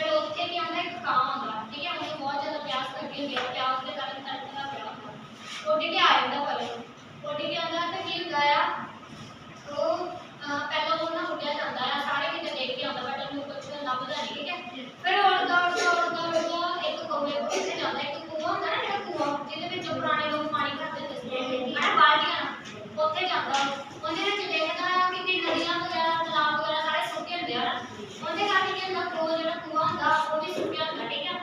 ਫਿਰ ਉੱਥੇ ਕੀ ਆਉਂਦਾ, ਇੱਕ ਕਾਂ ਆਉਂਦਾ, ਠੀਕ ਹੈ? ਉਹਨੂੰ ਬਹੁਤ ਜ਼ਿਆਦਾ ਪਿਆਸ ਲੱਗੀ ਹੁੰਦੀ ਹੈ ਪਿਆਸ ਦੇ ਕਾਰਨ ਤੜਕਦਾ ਪਿਆ ਹੁੰਦਾ। ਕੇ ਆ ਜਾਂਦਾ ਪਰ ਉੱਡ ਕੇ ਆਉਂਦਾ ਤੇ ਕੀ ਹੁੰਦਾ ਆ? ਉਹ ਪਹਿਲਾਂ ਉਹ ਨਾ ਉੱਡਿਆ ਜਾਂਦਾ ਆ, ਸਾਰੇ ਕਿਤੇ ਦੇਖ ਕੇ ਆਉਂਦਾ, ਬਟ ਉਹਨੂੰ ਕੁਝ ਲੱਭਦਾ ਨਹੀਂ ਠੀਕ ਹੈ? ਫਿਰ ਉੜਦਾ ਉੜਦਾ ਉੜਦਾ ਉੜਦਾ ਇੱਕ ਕੌਵੇ ਕੋਲ ਉੱਥੇ ਜਾਂਦਾ, ਇੱਕ ਕੂਆ ਹੁੰਦਾ ਨਾ, ਜਿਹੜਾ ਕੂਆ, ਜਿਹਦੇ ਵਿੱਚ ਪੁਰਾਣੇ ਲੋਕ ਪਾਣੀ ਭਰਦੇ ਹੁੰਦੇ ਸੀ। ਹਨਾ ਬਾਲਟੀਆਂ ਉੱਥੇ ਜਾਂਦਾ ਉਹਦੇ ਵਿੱਚ ਦੇਖਦਾ ਆ ਕਿ ਕਿ ਨਦੀਆਂ ਵਗੈਰਾ ਤਲਾਬ ਵਗੈਰਾ ਸਾਰੇ ਸੁੱਕੇ ਹੁੰਦੇ ਆ ਨਾ ਉਹਦੇ ਕਰਕੇ ਕੀ ਹੁੰਦਾ ਕੂਆ ਜਿਹੜਾ ਕੂਆ ਹੁੰਦਾ ਉਹ ਵੀ ਸੁੱਕਿਆ ਹੁੰਦਾ ਠੀਕ ਹੈ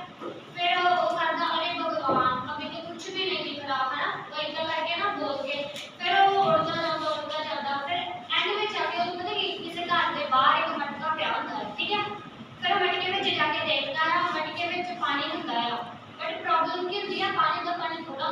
ਫਿਰ ਉਹ ਕਰਦਾ, ਅਰੇ ਭਗਵਾਨ ਅਭੀ ਤੇ ਕੁਝ ਵੀ ਨਹੀਂ ਦਿਖ ਰਹਾ ਹੈ ਨਾ ਇਦਾਂ ਕਰਕੇ ਨਾ ਬੋਲ ਕੇ ਫਿਰ ਉਹ ਉੜਦਾ ਜਾਂਦਾ ਉੜਦਾ ਜਾਂਦਾ। ਫਿਰ ਐਂਡ ਵਿੱਚ ਆ ਕੇ ਉਹਨੂੰ ਪਤਾ ਕੀ, ਕਿਸੇ ਘਰ ਦੇ ਬਾਹਰ ਇੱਕ ਮਟਕਾ ਪਿਆ ਹੁੰਦਾ ਹੈ, ਠੀਕ ਹੈ ਫਿਰ ਉਹ ਮਟਕੇ ਵਿੱਚ ਜਾ ਕੇ ਦੇਖਦਾ ਹੈ, ਉਹ ਮਟਕੇ ਵਿੱਚ ਪਾਣੀ ਹੁੰਦਾ ਹੈ। ਬਟ ਪ੍ਰੋਬਲਮ ਕੀ ਹੁੰਦੀ ਹੈ ਪਾਣੀ ਦਾ ਪਾਣੀ ਥੋੜਾ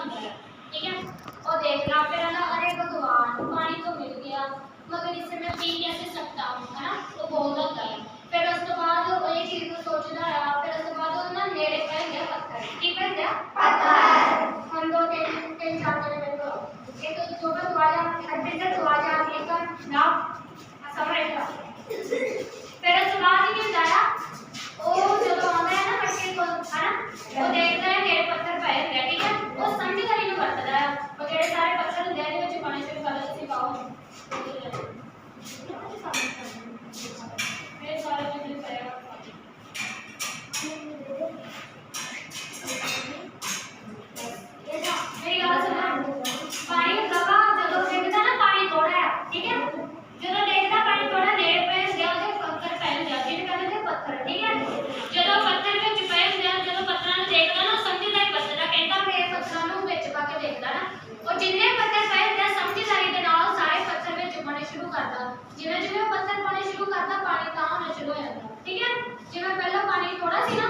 ਕਰਦਾ ਜਿਵੇਂ ਜਿਵੇਂ ਉਹ ਪੱਥਰ ਪਾਣੇ ਸ਼ੁਰੂ ਕਰਦਾ ਪਾਣੀ ਤਾਂ ਹੋਣਾ ਸ਼ੁਰੂ ਹੋ ਜਾਂਦਾ। ਠੀਕ ਹੈ? ਜਿਵੇਂ ਪਹਿਲਾਂ ਪਾਣੀ ਥੋੜਾ ਸੀ ਨਾ,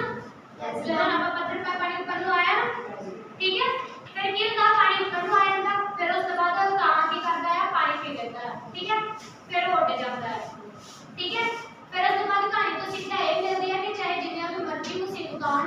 ਜਦੋਂ ਆਪਾਂ ਪੱਥਰ ਪਾ ਪਾਣੀ ਉੱਪਰ ਨੂੰ ਆਇਆ ਨਾ, ਠੀਕ ਹੈ? ਫਿਰ ਕੀ ਹੁੰਦਾ? ਪਾਣੀ ਉੱਪਰ ਨੂੰ ਆ ਜਾਂਦਾ। ਫਿਰ ਉਸ ਤੋਂ ਬਾਅਦ ਉਹ ਕਾਂ ਕੀ ਕਰਦਾ ਹੈ? ਪਾਣੀ ਪੀ ਲੈਂਦਾ ਹੈ। ਠੀਕ ਹੈ? ਫਿਰ ਉਹ ਉੱਡ ਜਾਂਦਾ ਹੈ। ਠੀਕ ਹੈ? ਫਿਰ ਉਸ ਤੋਂ ਬਾਅਦ ਕਹਾਣੀ ਤੋਂ ਸਿੱਖਿਆ ਇਹ ਮਿਲਦੀ ਹੈ ਕਿ ਚਾਹੇ ਜਿੰਨੀਆਂ ਵੀ ਮਰਜ਼ੀ ਮੁਸੀਬਤ ਆਉਣ